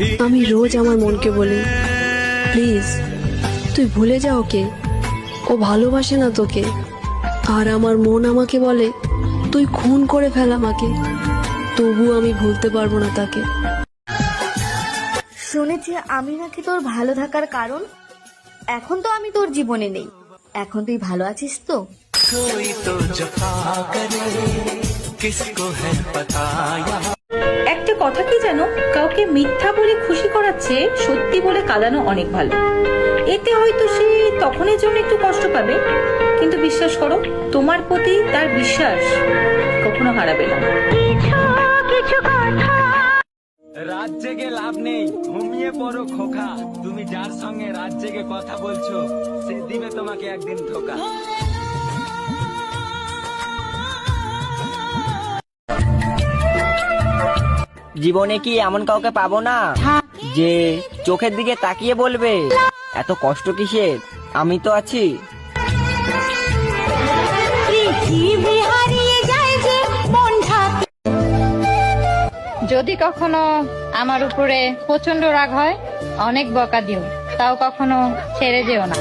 আমি রোজ আমার মনকে বলি প্লিজ তুই ভুলে যা ওকে। ও ভালোবাসে না তোকে। আর আমার মন আমাকে বলে তুই খুন করে ফেল আমাকে। তবু আমি ভুলতে পারব না তাকে। শুনেছি আমি নাকি তোর ভালো থাকার কারণ? এখন তো আমি তোর জীবনে নেই। এখন তুই ভালো আছিস তো? কথা কি জানো? কাউকে মিথ্যা বলে খুশি করাচ্ছে সত্যি বলে কাঁদানো অনেক ভালো। এতে হয়তো সে তখনের জন্য একটু কষ্ট পাবে। কিন্তু বিশ্বাস করো তোমার প্রতি তার বিশ্বাস কখনো হারাবে না। রাত জেগে লাভ নেই। ঘুমিয়ে পড়ো খোকা। তুমি যার সঙ্গে রাত জেগে কথা বলছো সে দিবে তোমাকে একদিন ধোকা। জীবনে কি এমন কাউকে পাবো না? যে চোখের দিকে তাকিয়ে বলবে এত কষ্ট কিসের? আমি তো আছি। যদি কখনো আমার উপরে প্রচণ্ড রাগ হয় অনেক বকা দিও। তাও কখনো ছেড়ে যেও না।